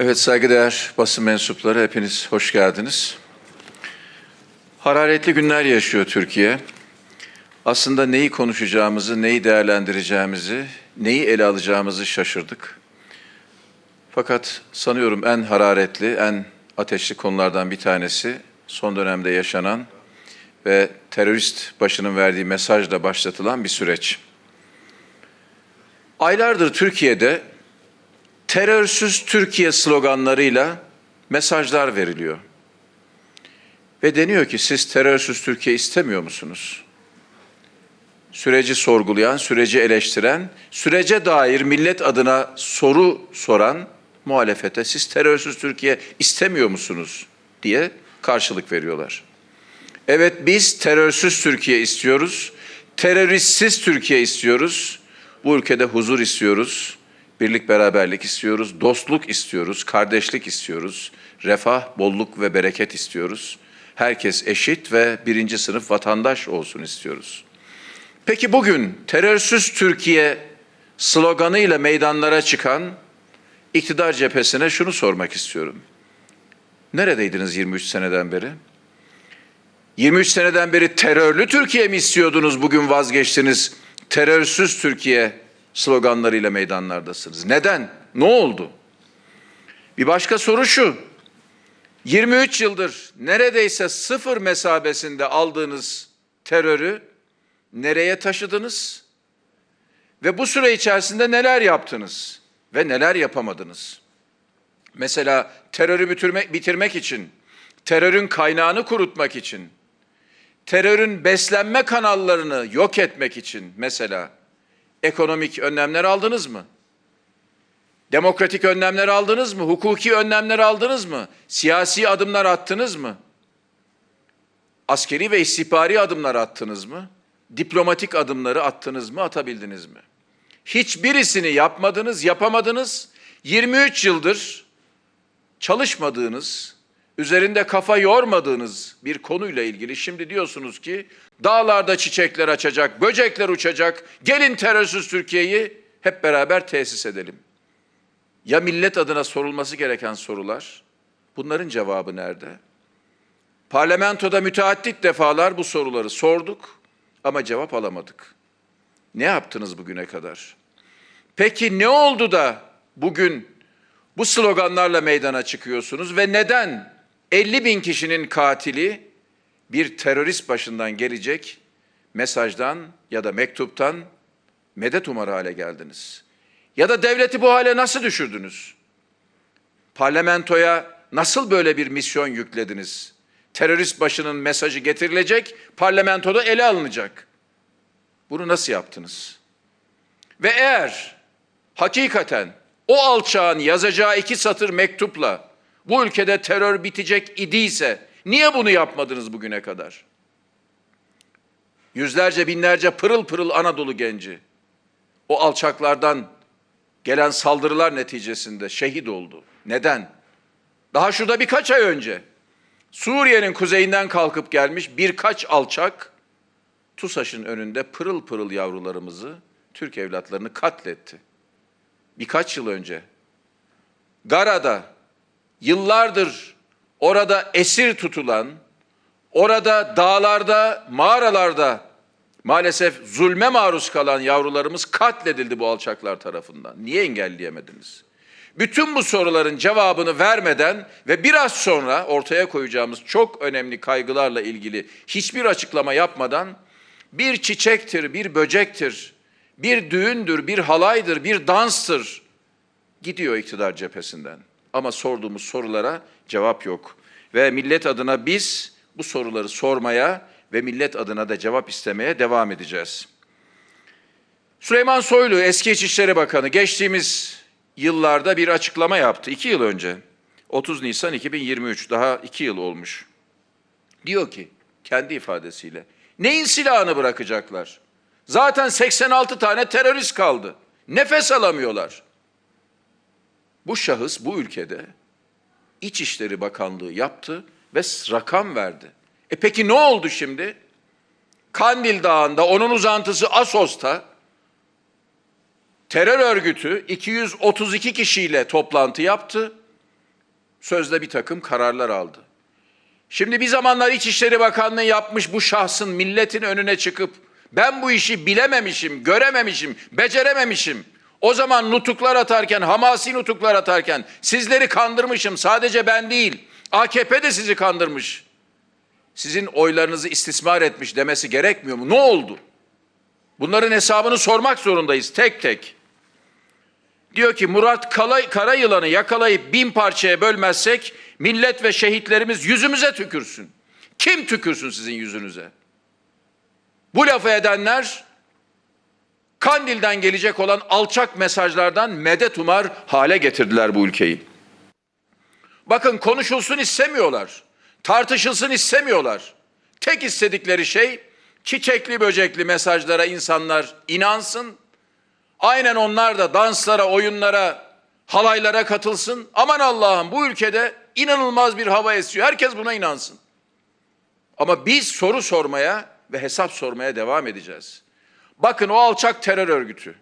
Evet saygıdeğer basın mensupları hepiniz hoş geldiniz. Hararetli günler yaşıyor Türkiye. Aslında neyi konuşacağımızı, neyi değerlendireceğimizi, neyi ele alacağımızı şaşırdık. Fakat sanıyorum en hararetli, en ateşli konulardan bir tanesi son dönemde yaşanan ve terörist başının verdiği mesajla başlatılan bir süreç. Aylardır Türkiye'de terörsüz Türkiye sloganlarıyla mesajlar veriliyor. Ve deniyor ki siz terörsüz Türkiye istemiyor musunuz? Süreci sorgulayan, süreci eleştiren, sürece dair millet adına soru soran muhalefete siz terörsüz Türkiye istemiyor musunuz diye karşılık veriyorlar. Evet biz terörsüz Türkiye istiyoruz. Teröristsiz Türkiye istiyoruz. Bu ülkede huzur istiyoruz. Birlik beraberlik istiyoruz. Dostluk istiyoruz. Kardeşlik istiyoruz. Refah, bolluk ve bereket istiyoruz. Herkes eşit ve birinci sınıf vatandaş olsun istiyoruz. Peki bugün terörsüz Türkiye sloganıyla meydanlara çıkan iktidar cephesine şunu sormak istiyorum. Neredeydiniz 23 seneden beri? 23 seneden beri terörlü Türkiye mi istiyordunuz bugün vazgeçtiniz? Terörsüz Türkiye sloganlarıyla meydanlardasınız. Neden? Ne oldu? Bir başka soru şu. 23 yıldır neredeyse sıfır mesabesinde aldığınız terörü nereye taşıdınız? Ve bu süre içerisinde neler yaptınız ve neler yapamadınız? Mesela terörü bitirmek, bitirmek için, terörün kaynağını kurutmak için, terörün beslenme kanallarını yok etmek için mesela ekonomik önlemler aldınız mı? Demokratik önlemler aldınız mı? Hukuki önlemler aldınız mı? Siyasi adımlar attınız mı? Askeri ve istihbari adımlar attınız mı? Diplomatik adımları attınız mı, atabildiniz mi? Hiçbirisini yapmadınız, yapamadınız. 23 yıldır çalışmadığınız, üzerinde kafa yormadığınız bir konuyla ilgili şimdi diyorsunuz ki dağlarda çiçekler açacak, böcekler uçacak, gelin terörsüz Türkiye'yi hep beraber tesis edelim. Ya millet adına sorulması gereken sorular, bunların cevabı nerede? Parlamentoda müteaddit defalar bu soruları sorduk ama cevap alamadık. Ne yaptınız bugüne kadar? Peki ne oldu da bugün bu sloganlarla meydana çıkıyorsunuz ve neden 50 bin kişinin katili bir terörist başından gelecek mesajdan ya da mektuptan medet umar hale geldiniz? Ya da devleti bu hale nasıl düşürdünüz? Parlamentoya nasıl böyle bir misyon yüklediniz? Terörist başının mesajı getirilecek, parlamentoda ele alınacak. Bunu nasıl yaptınız? Ve eğer hakikaten o alçağın yazacağı iki satır mektupla bu ülkede terör bitecek idiyse niye bunu yapmadınız bugüne kadar? Yüzlerce binlerce pırıl pırıl Anadolu genci o alçaklardan gelen saldırılar neticesinde şehit oldu. Neden? Daha şurada birkaç ay önce Suriye'nin kuzeyinden kalkıp gelmiş birkaç alçak TUSAŞ'ın önünde pırıl pırıl yavrularımızı, Türk evlatlarını katletti. Birkaç yıl önce Gara'da yıllardır orada esir tutulan, orada dağlarda, mağaralarda maalesef zulme maruz kalan yavrularımız katledildi bu alçaklar tarafından. Niye engelleyemediniz? Bütün bu soruların cevabını vermeden ve biraz sonra ortaya koyacağımız çok önemli kaygılarla ilgili hiçbir açıklama yapmadan bir çiçektir, bir böcektir, bir düğündür, bir halaydır, bir danstır gidiyor iktidar cephesinden. Ama sorduğumuz sorulara cevap yok. Ve millet adına biz bu soruları sormaya ve millet adına da cevap istemeye devam edeceğiz. Süleyman Soylu eski İçişleri Bakanı geçtiğimiz yıllarda bir açıklama yaptı. iki yıl önce. 30 Nisan 2023 daha iki yıl olmuş. Diyor ki kendi ifadesiyle neyin silahını bırakacaklar? Zaten 86 tane terörist kaldı. Nefes alamıyorlar. Bu şahıs bu ülkede İçişleri Bakanlığı yaptı ve rakam verdi. E peki ne oldu şimdi? Kandil Dağı'nda, onun uzantısı Asos'ta terör örgütü 232 kişiyle toplantı yaptı Sözde bir takım kararlar aldı. Şimdi bir zamanlar İçişleri Bakanlığı yapmış bu şahsın milletin önüne çıkıp ben bu işi bilememişim, görememişim, becerememişim. O zaman nutuklar atarken, hamasi nutuklar atarken sizleri kandırmışım. Sadece ben değil, AKP de sizi kandırmış. Sizin oylarınızı istismar etmiş demesi gerekmiyor mu? Ne oldu? Bunların hesabını sormak zorundayız tek tek. Diyor ki Murat Kala, Karayılan'ı yakalayıp bin parçaya bölmezsek millet ve şehitlerimiz yüzümüze tükürsün. Kim tükürsün sizin yüzünüze? Bu lafı edenler Kandil'den gelecek olan alçak mesajlardan medet umar hale getirdiler bu ülkeyi. Bakın konuşulsun istemiyorlar. Tartışılsın istemiyorlar. Tek istedikleri şey çiçekli böcekli mesajlara insanlar inansın. Aynen onlar da danslara, oyunlara, halaylara katılsın. Aman Allah'ım bu ülkede inanılmaz bir hava esiyor. Herkes buna inansın. Ama biz soru sormaya ve hesap sormaya devam edeceğiz. Bakın o alçak terör örgütü.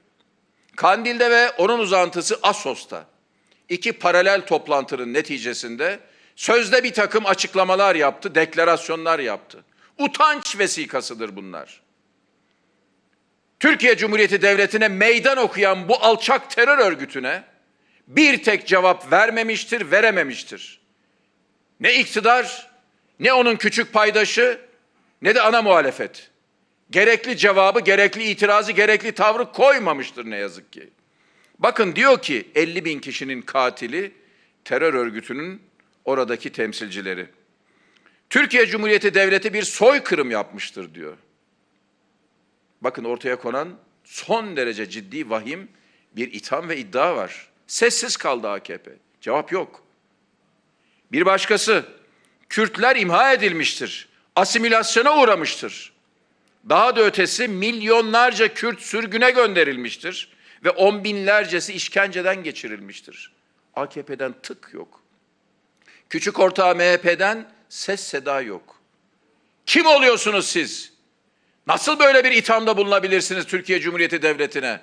Kandil'de ve onun uzantısı Asos'ta. iki paralel toplantının neticesinde sözde bir takım açıklamalar yaptı, deklarasyonlar yaptı. Utanç vesikasıdır bunlar. Türkiye Cumhuriyeti Devleti'ne meydan okuyan bu alçak terör örgütüne bir tek cevap vermemiştir, verememiştir. Ne iktidar, ne onun küçük paydaşı, ne de ana muhalefet. Gerekli cevabı, gerekli itirazı, gerekli tavrı koymamıştır ne yazık ki. Bakın diyor ki 50 bin kişinin katili terör örgütünün oradaki temsilcileri. Türkiye Cumhuriyeti Devleti bir soykırım yapmıştır diyor. Bakın ortaya konan son derece ciddi vahim bir itham ve iddia var. Sessiz kaldı AKP. Cevap yok. Bir başkası, Kürtler imha edilmiştir. Asimilasyona uğramıştır. Daha da ötesi milyonlarca Kürt sürgüne gönderilmiştir ve on binlercesi işkenceden geçirilmiştir. AKP'den tık yok. Küçük ortağı MHP'den ses seda yok. Kim oluyorsunuz siz? Nasıl böyle bir ithamda bulunabilirsiniz Türkiye Cumhuriyeti Devleti'ne?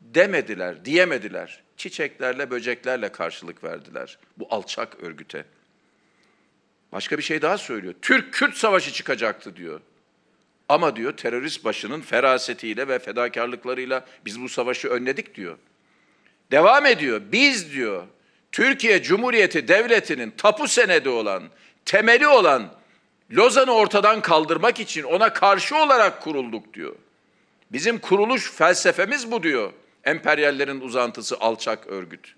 Demediler, diyemediler. Çiçeklerle, böceklerle karşılık verdiler bu alçak örgüte. Başka bir şey daha söylüyor. Türk-Kürt savaşı çıkacaktı diyor. Ama diyor terörist başının ferasetiyle ve fedakarlıklarıyla biz bu savaşı önledik diyor. Devam ediyor. Biz diyor Türkiye Cumhuriyeti Devleti'nin tapu senedi olan, temeli olan Lozan'ı ortadan kaldırmak için ona karşı olarak kurulduk diyor. Bizim kuruluş felsefemiz bu diyor. Emperyallerin uzantısı alçak örgüt.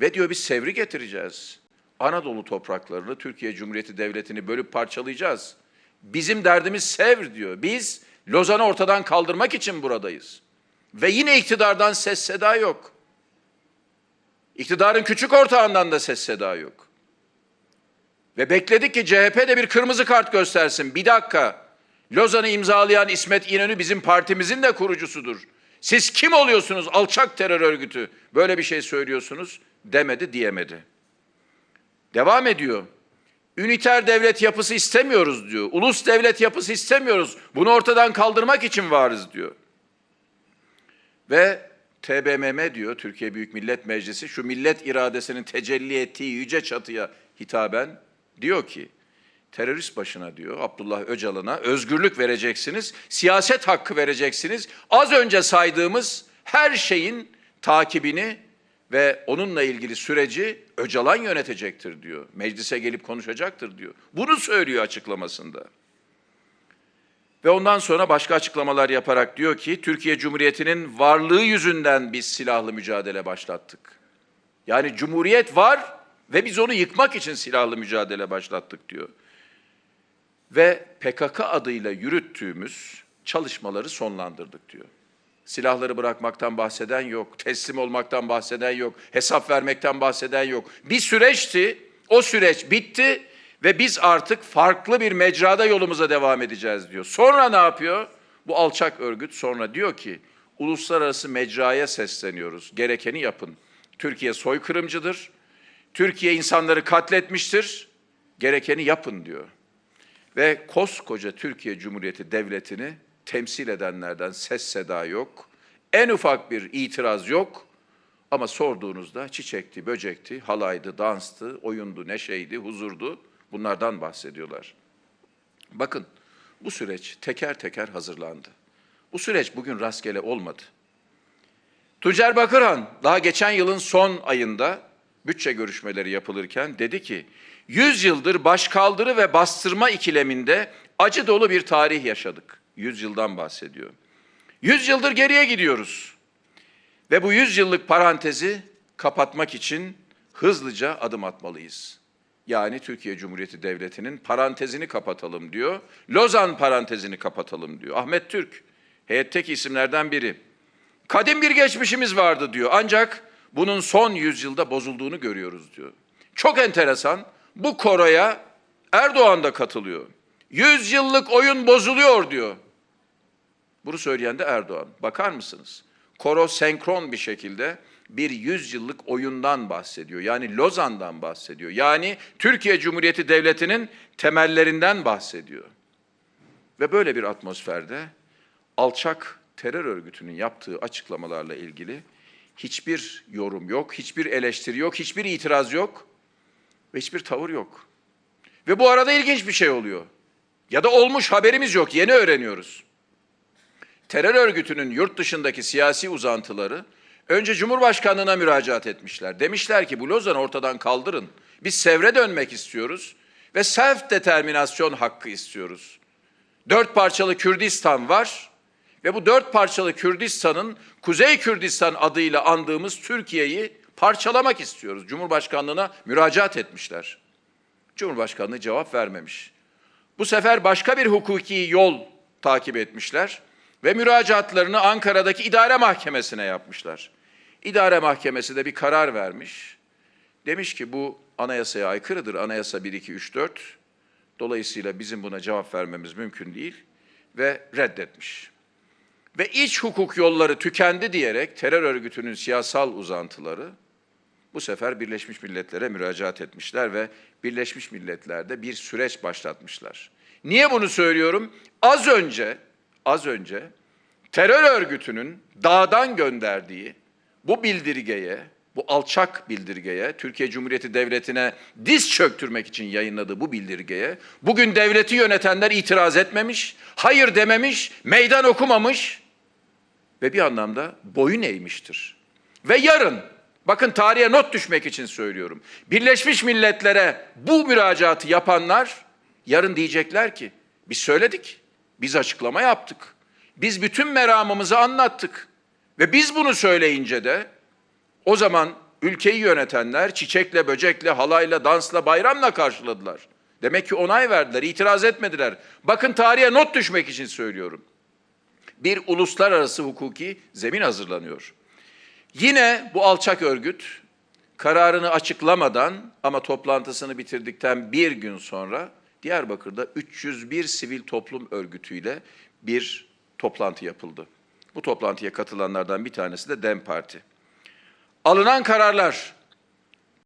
Ve diyor biz sevri getireceğiz. Anadolu topraklarını, Türkiye Cumhuriyeti Devleti'ni bölüp parçalayacağız. Bizim derdimiz sev diyor. Biz Lozan'ı ortadan kaldırmak için buradayız. Ve yine iktidardan ses seda yok. İktidarın küçük ortağından da ses seda yok. Ve bekledik ki CHP de bir kırmızı kart göstersin. Bir dakika. Lozan'ı imzalayan İsmet İnönü bizim partimizin de kurucusudur. Siz kim oluyorsunuz alçak terör örgütü? Böyle bir şey söylüyorsunuz demedi diyemedi. Devam ediyor. Üniter devlet yapısı istemiyoruz diyor. Ulus devlet yapısı istemiyoruz. Bunu ortadan kaldırmak için varız diyor. Ve TBMM diyor Türkiye Büyük Millet Meclisi şu millet iradesinin tecelli ettiği yüce çatıya hitaben diyor ki terörist başına diyor Abdullah Öcalan'a özgürlük vereceksiniz, siyaset hakkı vereceksiniz. Az önce saydığımız her şeyin takibini ve onunla ilgili süreci Öcalan yönetecektir diyor. Meclise gelip konuşacaktır diyor. Bunu söylüyor açıklamasında. Ve ondan sonra başka açıklamalar yaparak diyor ki Türkiye Cumhuriyeti'nin varlığı yüzünden biz silahlı mücadele başlattık. Yani cumhuriyet var ve biz onu yıkmak için silahlı mücadele başlattık diyor. Ve PKK adıyla yürüttüğümüz çalışmaları sonlandırdık diyor. Silahları bırakmaktan bahseden yok, teslim olmaktan bahseden yok, hesap vermekten bahseden yok. Bir süreçti, o süreç bitti ve biz artık farklı bir mecrada yolumuza devam edeceğiz diyor. Sonra ne yapıyor? Bu alçak örgüt sonra diyor ki, uluslararası mecraya sesleniyoruz, gerekeni yapın. Türkiye soykırımcıdır, Türkiye insanları katletmiştir, gerekeni yapın diyor. Ve koskoca Türkiye Cumhuriyeti Devleti'ni temsil edenlerden ses seda yok. En ufak bir itiraz yok. Ama sorduğunuzda çiçekti, böcekti, halaydı, danstı, oyundu, neşeydi, huzurdu. Bunlardan bahsediyorlar. Bakın bu süreç teker teker hazırlandı. Bu süreç bugün rastgele olmadı. Tuncer Bakırhan daha geçen yılın son ayında bütçe görüşmeleri yapılırken dedi ki 100 yıldır başkaldırı ve bastırma ikileminde acı dolu bir tarih yaşadık. 100 yıldan bahsediyor. 100 yıldır geriye gidiyoruz. Ve bu 100 yıllık parantezi kapatmak için hızlıca adım atmalıyız. Yani Türkiye Cumhuriyeti Devleti'nin parantezini kapatalım diyor. Lozan parantezini kapatalım diyor. Ahmet Türk heyetteki isimlerden biri. Kadim bir geçmişimiz vardı diyor. Ancak bunun son yüzyılda bozulduğunu görüyoruz diyor. Çok enteresan. Bu koroya Erdoğan da katılıyor. Yüz yıllık oyun bozuluyor diyor. Bunu söyleyen de Erdoğan. Bakar mısınız? Koro senkron bir şekilde bir yüzyıllık oyundan bahsediyor. Yani Lozan'dan bahsediyor. Yani Türkiye Cumhuriyeti Devleti'nin temellerinden bahsediyor. Ve böyle bir atmosferde alçak terör örgütünün yaptığı açıklamalarla ilgili hiçbir yorum yok, hiçbir eleştiri yok, hiçbir itiraz yok ve hiçbir tavır yok. Ve bu arada ilginç bir şey oluyor. Ya da olmuş haberimiz yok, yeni öğreniyoruz. Terör örgütünün yurt dışındaki siyasi uzantıları önce Cumhurbaşkanlığına müracaat etmişler. Demişler ki bu Lozan'ı ortadan kaldırın. Biz sevre dönmek istiyoruz ve self determinasyon hakkı istiyoruz. Dört parçalı Kürdistan var ve bu dört parçalı Kürdistan'ın Kuzey Kürdistan adıyla andığımız Türkiye'yi parçalamak istiyoruz. Cumhurbaşkanlığına müracaat etmişler. Cumhurbaşkanlığı cevap vermemiş. Bu sefer başka bir hukuki yol takip etmişler ve müracaatlarını Ankara'daki idare mahkemesine yapmışlar. İdare mahkemesi de bir karar vermiş. Demiş ki bu anayasaya aykırıdır. Anayasa 1, 2, 3, 4. Dolayısıyla bizim buna cevap vermemiz mümkün değil ve reddetmiş. Ve iç hukuk yolları tükendi diyerek terör örgütünün siyasal uzantıları bu sefer Birleşmiş Milletler'e müracaat etmişler ve Birleşmiş Milletler'de bir süreç başlatmışlar. Niye bunu söylüyorum? Az önce, az önce terör örgütünün dağdan gönderdiği bu bildirgeye, bu alçak bildirgeye, Türkiye Cumhuriyeti Devleti'ne diz çöktürmek için yayınladığı bu bildirgeye, bugün devleti yönetenler itiraz etmemiş, hayır dememiş, meydan okumamış ve bir anlamda boyun eğmiştir. Ve yarın, bakın tarihe not düşmek için söylüyorum, Birleşmiş Milletler'e bu müracaatı yapanlar yarın diyecekler ki, biz söyledik, biz açıklama yaptık, biz bütün meramımızı anlattık ve biz bunu söyleyince de o zaman ülkeyi yönetenler çiçekle, böcekle, halayla, dansla, bayramla karşıladılar. Demek ki onay verdiler, itiraz etmediler. Bakın tarihe not düşmek için söylüyorum. Bir uluslararası hukuki zemin hazırlanıyor. Yine bu alçak örgüt kararını açıklamadan ama toplantısını bitirdikten bir gün sonra Diyarbakır'da 301 sivil toplum örgütüyle bir toplantı yapıldı. Bu toplantıya katılanlardan bir tanesi de DEM Parti. Alınan kararlar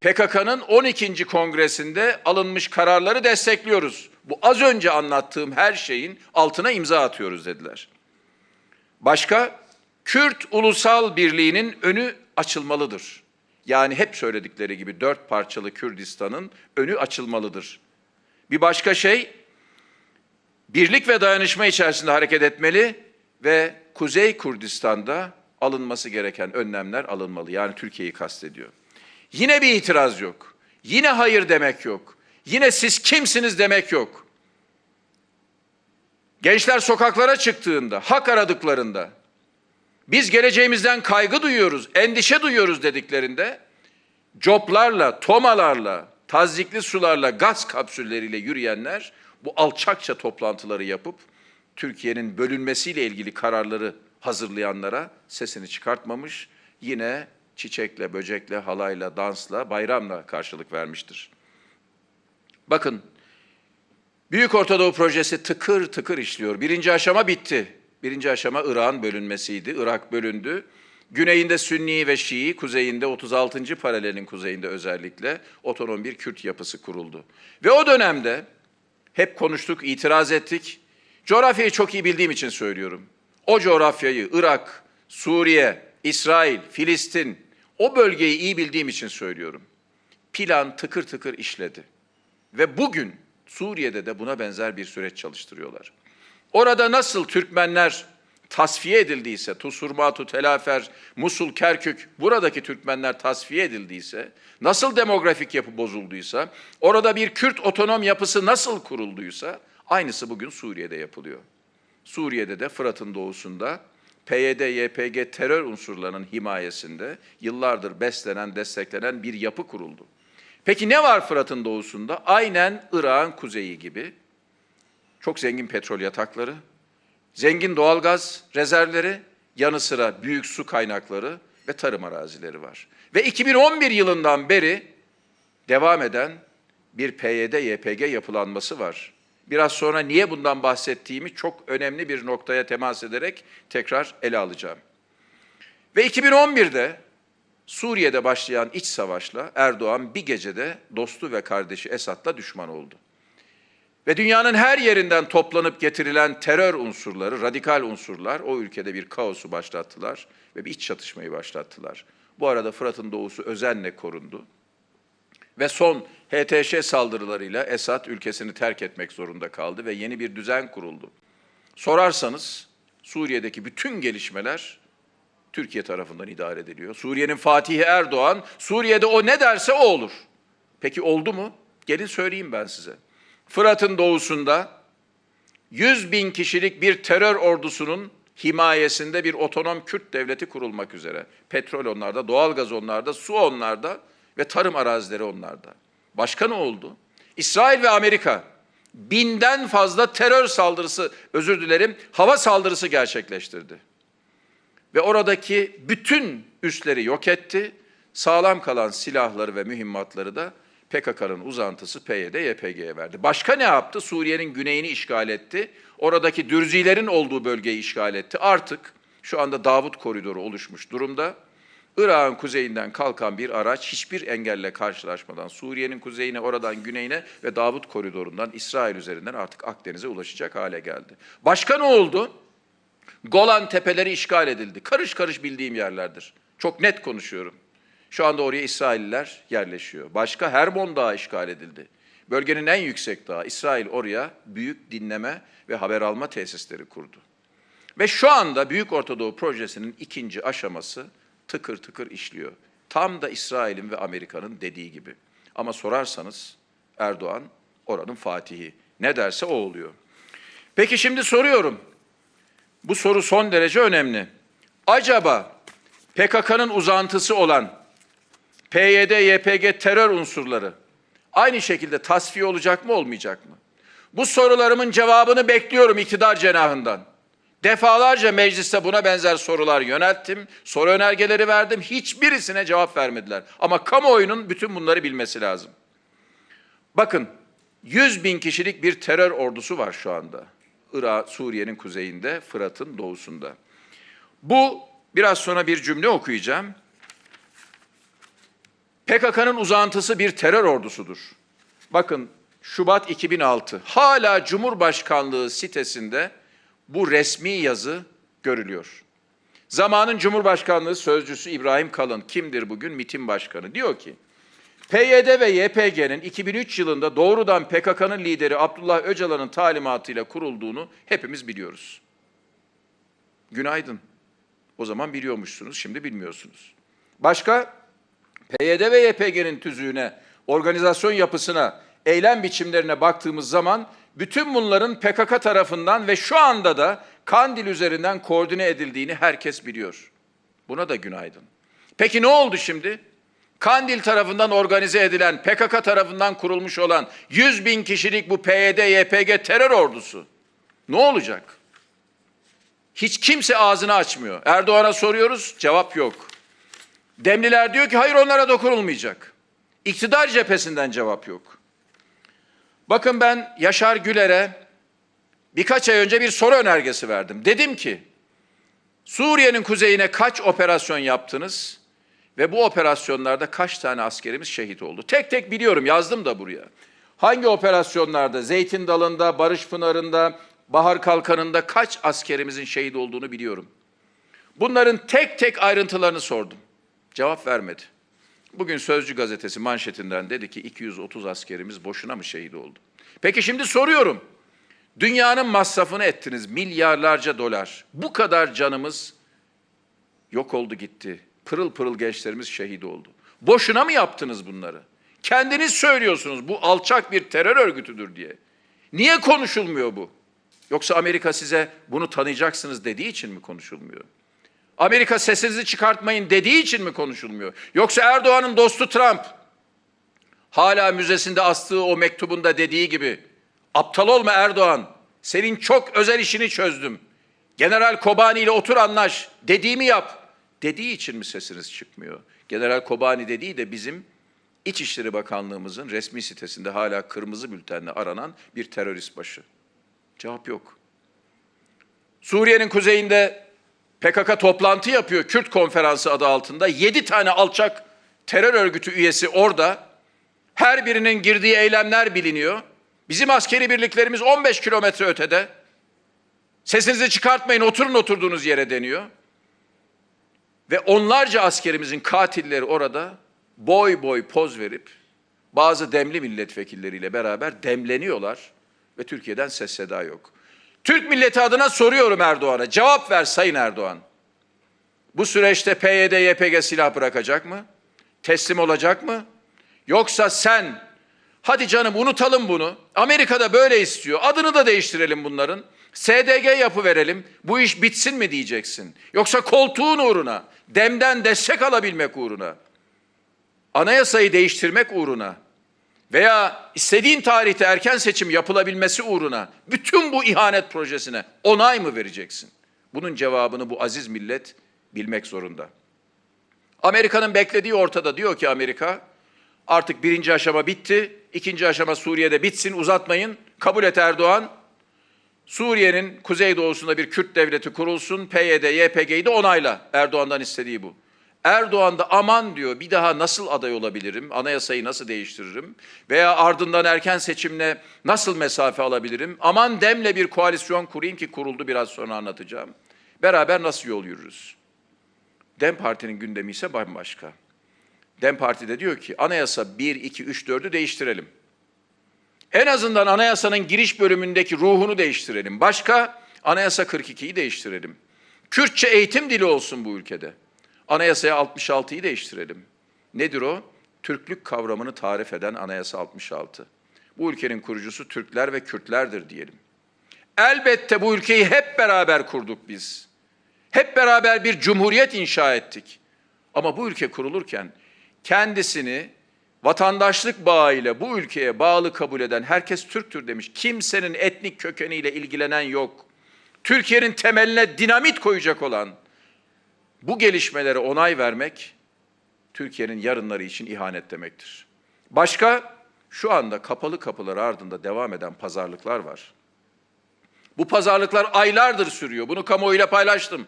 PKK'nın 12. kongresinde alınmış kararları destekliyoruz. Bu az önce anlattığım her şeyin altına imza atıyoruz dediler. Başka, Kürt Ulusal Birliği'nin önü açılmalıdır. Yani hep söyledikleri gibi dört parçalı Kürdistan'ın önü açılmalıdır. Bir başka şey, birlik ve dayanışma içerisinde hareket etmeli ve Kuzey Kürdistan'da alınması gereken önlemler alınmalı. Yani Türkiye'yi kastediyor. Yine bir itiraz yok. Yine hayır demek yok. Yine siz kimsiniz demek yok. Gençler sokaklara çıktığında, hak aradıklarında, biz geleceğimizden kaygı duyuyoruz, endişe duyuyoruz dediklerinde, coplarla, tomalarla, tazikli sularla, gaz kapsülleriyle yürüyenler bu alçakça toplantıları yapıp Türkiye'nin bölünmesiyle ilgili kararları hazırlayanlara sesini çıkartmamış, yine çiçekle, böcekle, halayla, dansla, bayramla karşılık vermiştir. Bakın, Büyük Ortadoğu Projesi tıkır tıkır işliyor. Birinci aşama bitti. Birinci aşama Irak'ın bölünmesiydi. Irak bölündü. Güneyinde Sünni ve Şii, kuzeyinde 36. paralelin kuzeyinde özellikle otonom bir Kürt yapısı kuruldu. Ve o dönemde hep konuştuk, itiraz ettik. Coğrafyayı çok iyi bildiğim için söylüyorum. O coğrafyayı Irak, Suriye, İsrail, Filistin, O bölgeyi iyi bildiğim için söylüyorum. Plan tıkır tıkır işledi. Ve bugün Suriye'de de buna benzer bir süreç çalıştırıyorlar. Orada nasıl Türkmenler tasfiye edildiyse, Tusurmatu, Telafer, Musul, Kerkük, buradaki Türkmenler tasfiye edildiyse, nasıl demografik yapı bozulduysa, orada bir Kürt otonom yapısı nasıl kurulduysa, aynısı bugün Suriye'de yapılıyor. Suriye'de de Fırat'ın doğusunda PYD, YPG terör unsurlarının himayesinde yıllardır beslenen, desteklenen bir yapı kuruldu. Peki ne var Fırat'ın doğusunda? Aynen Irak'ın kuzeyi gibi çok zengin petrol yatakları, zengin doğalgaz rezervleri, yanı sıra büyük su kaynakları ve tarım arazileri var. Ve 2011 yılından beri devam eden bir PYD, YPG yapılanması var. Biraz sonra niye bundan bahsettiğimi çok önemli bir noktaya temas ederek tekrar ele alacağım. Ve 2011'de Suriye'de başlayan iç savaşla Erdoğan bir gecede dostu ve kardeşi Esad'la düşman oldu. Ve dünyanın her yerinden toplanıp getirilen terör unsurları, radikal unsurlar o ülkede bir kaosu başlattılar ve bir iç çatışmayı başlattılar. Bu arada Fırat'ın doğusu özenle korundu. Ve son HTŞ saldırılarıyla Esad ülkesini terk etmek zorunda kaldı ve yeni bir düzen kuruldu. Sorarsanız Suriye'deki bütün gelişmeler Türkiye tarafından idare ediliyor. Suriye'nin Fatihi Erdoğan, Suriye'de o ne derse o olur. Peki oldu mu? Gelin söyleyeyim ben size. Fırat'ın doğusunda 100 bin kişilik bir terör ordusunun himayesinde bir otonom Kürt devleti kurulmak üzere. Petrol onlarda, doğalgaz onlarda, su onlarda ve tarım arazileri onlarda. Başka ne oldu? İsrail ve Amerika binden fazla terör saldırısı, özür dilerim, hava saldırısı gerçekleştirdi. Ve oradaki bütün üsleri yok etti. Sağlam kalan silahları ve mühimmatları da PKK'nın uzantısı PYD, YPG'ye verdi. Başka ne yaptı? Suriye'nin güneyini işgal etti. Oradaki dürzilerin olduğu bölgeyi işgal etti. Artık şu anda Davut Koridoru oluşmuş durumda. Irak'ın kuzeyinden kalkan bir araç hiçbir engelle karşılaşmadan Suriye'nin kuzeyine, oradan güneyine ve Davut Koridoru'ndan İsrail üzerinden artık Akdeniz'e ulaşacak hale geldi. Başka ne oldu? Golan tepeleri işgal edildi. Karış karış bildiğim yerlerdir. Çok net konuşuyorum. Şu anda oraya İsrailliler yerleşiyor. Başka Hermon Dağı işgal edildi. Bölgenin en yüksek dağı. İsrail oraya büyük dinleme ve haber alma tesisleri kurdu. Ve şu anda Büyük Ortadoğu Projesi'nin ikinci aşaması tıkır tıkır işliyor. Tam da İsrail'in ve Amerika'nın dediği gibi. Ama sorarsanız Erdoğan oranın fatihi. Ne derse o oluyor. Peki şimdi soruyorum. Bu soru son derece önemli. Acaba PKK'nın uzantısı olan PYD, YPG terör unsurları aynı şekilde tasfiye olacak mı olmayacak mı? Bu sorularımın cevabını bekliyorum iktidar cenahından. Defalarca mecliste buna benzer sorular yönelttim, soru önergeleri verdim. Hiçbirisine cevap vermediler. Ama kamuoyunun bütün bunları bilmesi lazım. Bakın 100 bin kişilik bir terör ordusu var şu anda. Irak, Suriye'nin kuzeyinde, Fırat'ın doğusunda. Bu biraz sonra bir cümle okuyacağım. PKK'nın uzantısı bir terör ordusudur. Bakın Şubat 2006 hala Cumhurbaşkanlığı sitesinde bu resmi yazı görülüyor. Zamanın Cumhurbaşkanlığı sözcüsü İbrahim Kalın kimdir bugün? MİT'in başkanı. Diyor ki PYD ve YPG'nin 2003 yılında doğrudan PKK'nın lideri Abdullah Öcalan'ın talimatıyla kurulduğunu hepimiz biliyoruz. Günaydın. O zaman biliyormuşsunuz, şimdi bilmiyorsunuz. Başka? PYD ve YPG'nin tüzüğüne, organizasyon yapısına, eylem biçimlerine baktığımız zaman bütün bunların PKK tarafından ve şu anda da Kandil üzerinden koordine edildiğini herkes biliyor. Buna da günaydın. Peki ne oldu şimdi? Kandil tarafından organize edilen, PKK tarafından kurulmuş olan 100 bin kişilik bu PYD, YPG terör ordusu ne olacak? Hiç kimse ağzını açmıyor. Erdoğan'a soruyoruz, cevap yok. Demliler diyor ki hayır onlara dokunulmayacak. İktidar cephesinden cevap yok. Bakın ben Yaşar Güler'e birkaç ay önce bir soru önergesi verdim. Dedim ki Suriye'nin kuzeyine kaç operasyon yaptınız ve bu operasyonlarda kaç tane askerimiz şehit oldu? Tek tek biliyorum yazdım da buraya. Hangi operasyonlarda Zeytin Dalı'nda, Barış Pınarı'nda, Bahar Kalkanı'nda kaç askerimizin şehit olduğunu biliyorum. Bunların tek tek ayrıntılarını sordum. Cevap vermedi. Bugün Sözcü gazetesi manşetinden dedi ki 230 askerimiz boşuna mı şehit oldu? Peki şimdi soruyorum. Dünyanın masrafını ettiniz milyarlarca dolar. Bu kadar canımız yok oldu gitti. Pırıl pırıl gençlerimiz şehit oldu. Boşuna mı yaptınız bunları? Kendiniz söylüyorsunuz bu alçak bir terör örgütüdür diye. Niye konuşulmuyor bu? Yoksa Amerika size bunu tanıyacaksınız dediği için mi konuşulmuyor? Amerika sesinizi çıkartmayın dediği için mi konuşulmuyor? Yoksa Erdoğan'ın dostu Trump hala müzesinde astığı o mektubunda dediği gibi aptal olma Erdoğan senin çok özel işini çözdüm. General Kobani ile otur anlaş dediğimi yap dediği için mi sesiniz çıkmıyor? General Kobani dediği de bizim İçişleri Bakanlığımızın resmi sitesinde hala kırmızı bültenle aranan bir terörist başı. Cevap yok. Suriye'nin kuzeyinde PKK toplantı yapıyor Kürt konferansı adı altında. Yedi tane alçak terör örgütü üyesi orada. Her birinin girdiği eylemler biliniyor. Bizim askeri birliklerimiz 15 kilometre ötede. Sesinizi çıkartmayın, oturun oturduğunuz yere deniyor. Ve onlarca askerimizin katilleri orada boy boy poz verip bazı demli milletvekilleriyle beraber demleniyorlar ve Türkiye'den ses seda yok. Türk milleti adına soruyorum Erdoğan'a. Cevap ver Sayın Erdoğan. Bu süreçte PYD, YPG silah bırakacak mı? Teslim olacak mı? Yoksa sen, hadi canım unutalım bunu. Amerika'da böyle istiyor. Adını da değiştirelim bunların. SDG yapı verelim. Bu iş bitsin mi diyeceksin? Yoksa koltuğun uğruna, demden destek alabilmek uğruna, anayasayı değiştirmek uğruna veya istediğin tarihte erken seçim yapılabilmesi uğruna bütün bu ihanet projesine onay mı vereceksin? Bunun cevabını bu aziz millet bilmek zorunda. Amerika'nın beklediği ortada diyor ki Amerika artık birinci aşama bitti, ikinci aşama Suriye'de bitsin uzatmayın, kabul et Erdoğan. Suriye'nin kuzeydoğusunda bir Kürt devleti kurulsun, PYD, YPG'yi de onayla. Erdoğan'dan istediği bu. Erdoğan da aman diyor bir daha nasıl aday olabilirim, anayasayı nasıl değiştiririm veya ardından erken seçimle nasıl mesafe alabilirim, aman demle bir koalisyon kurayım ki kuruldu biraz sonra anlatacağım. Beraber nasıl yol yürürüz? Dem Parti'nin gündemi ise bambaşka. Dem Parti de diyor ki anayasa 1, 2, 3, 4'ü değiştirelim. En azından anayasanın giriş bölümündeki ruhunu değiştirelim. Başka anayasa 42'yi değiştirelim. Kürtçe eğitim dili olsun bu ülkede. Anayasaya 66'yı değiştirelim. Nedir o? Türklük kavramını tarif eden Anayasa 66. Bu ülkenin kurucusu Türkler ve Kürtlerdir diyelim. Elbette bu ülkeyi hep beraber kurduk biz. Hep beraber bir cumhuriyet inşa ettik. Ama bu ülke kurulurken kendisini vatandaşlık bağıyla bu ülkeye bağlı kabul eden herkes Türktür demiş. Kimsenin etnik kökeniyle ilgilenen yok. Türkiye'nin temeline dinamit koyacak olan bu gelişmelere onay vermek Türkiye'nin yarınları için ihanet demektir. Başka şu anda kapalı kapılar ardında devam eden pazarlıklar var. Bu pazarlıklar aylardır sürüyor. Bunu kamuoyuyla paylaştım.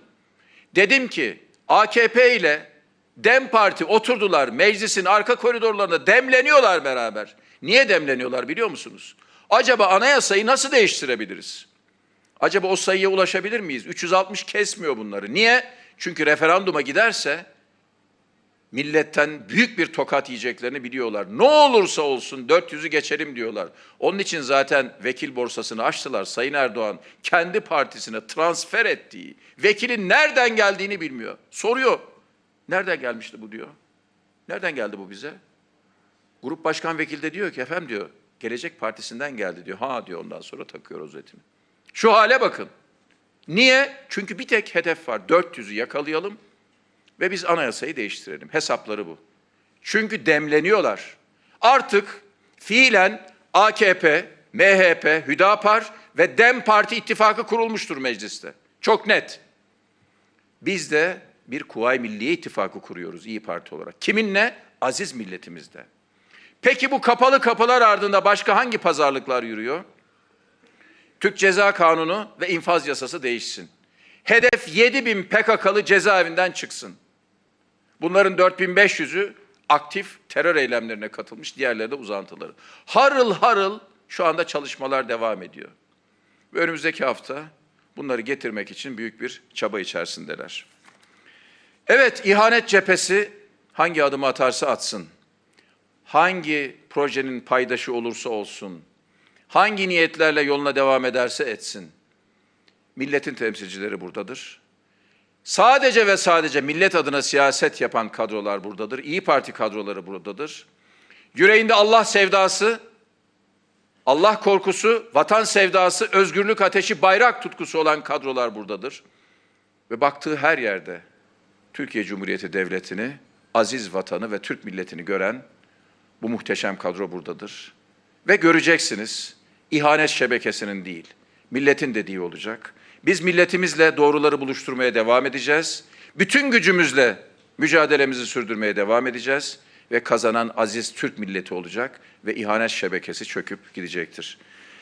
Dedim ki AKP ile Dem Parti oturdular meclisin arka koridorlarında demleniyorlar beraber. Niye demleniyorlar biliyor musunuz? Acaba anayasayı nasıl değiştirebiliriz? Acaba o sayıya ulaşabilir miyiz? 360 kesmiyor bunları. Niye? Çünkü referanduma giderse milletten büyük bir tokat yiyeceklerini biliyorlar. Ne olursa olsun 400'ü geçelim diyorlar. Onun için zaten vekil borsasını açtılar. Sayın Erdoğan kendi partisine transfer ettiği vekilin nereden geldiğini bilmiyor. Soruyor. Nereden gelmişti bu diyor. Nereden geldi bu bize? Grup başkan vekili de diyor ki efendim diyor Gelecek Partisi'nden geldi diyor. Ha diyor ondan sonra takıyor rozetini. Şu hale bakın. Niye? Çünkü bir tek hedef var. 400'ü yakalayalım ve biz anayasayı değiştirelim. Hesapları bu. Çünkü demleniyorlar. Artık fiilen AKP, MHP, Hüdapar ve DEM Parti ittifakı kurulmuştur mecliste. Çok net. Biz de bir Kuvayi Milliye ittifakı kuruyoruz İyi Parti olarak. Kiminle? Aziz milletimizde. Peki bu kapalı kapılar ardında başka hangi pazarlıklar yürüyor? Türk Ceza Kanunu ve infaz yasası değişsin. Hedef 7 bin PKK'lı cezaevinden çıksın. Bunların 4500'ü aktif terör eylemlerine katılmış, diğerleri de uzantıları. Harıl harıl şu anda çalışmalar devam ediyor. Ve önümüzdeki hafta bunları getirmek için büyük bir çaba içerisindeler. Evet, ihanet cephesi hangi adımı atarsa atsın, hangi projenin paydaşı olursa olsun, hangi niyetlerle yoluna devam ederse etsin, milletin temsilcileri buradadır. Sadece ve sadece millet adına siyaset yapan kadrolar buradadır. İyi Parti kadroları buradadır. Yüreğinde Allah sevdası, Allah korkusu, vatan sevdası, özgürlük ateşi, bayrak tutkusu olan kadrolar buradadır. Ve baktığı her yerde Türkiye Cumhuriyeti Devleti'ni, aziz vatanı ve Türk milletini gören bu muhteşem kadro buradadır. Ve göreceksiniz, ihanet şebekesinin değil, milletin dediği olacak. Biz milletimizle doğruları buluşturmaya devam edeceğiz. Bütün gücümüzle mücadelemizi sürdürmeye devam edeceğiz ve kazanan aziz Türk milleti olacak ve ihanet şebekesi çöküp gidecektir.